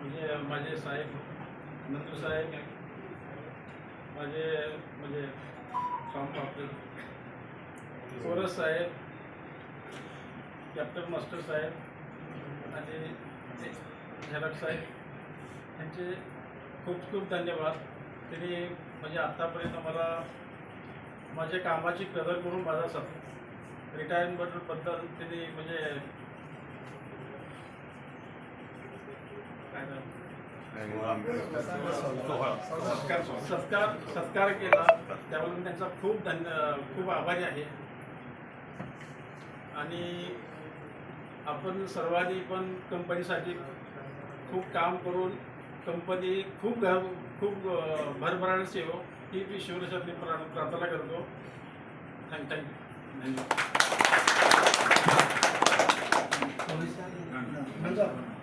म्हणजे माझे साहेब नंदू साहेब माझे म्हणजे स्वामी आपले कोरस साहेब कॅप्टन मास्टर साहेब आणि झलक साहेब यांचे खूप खूप धन्यवाद. त्यांनी म्हणजे आत्तापर्यंत मला माझ्या कामाची कदर करून माझा सप रिटायरमेंटबद्दल त्यांनी म्हणजे सत्कार सत्कार सत्कार केला. मी त्यांचा खूप धन्य खूप आभारी आहे. आणि आपण सर्वांनी पण कंपनीसाठी खूप काम करून कंपनी खूप घ- खूप भरभराट येऊ ही मी शिवरासाठी प्रार्थना करतो. थँक थँक्यू धन्यवाद.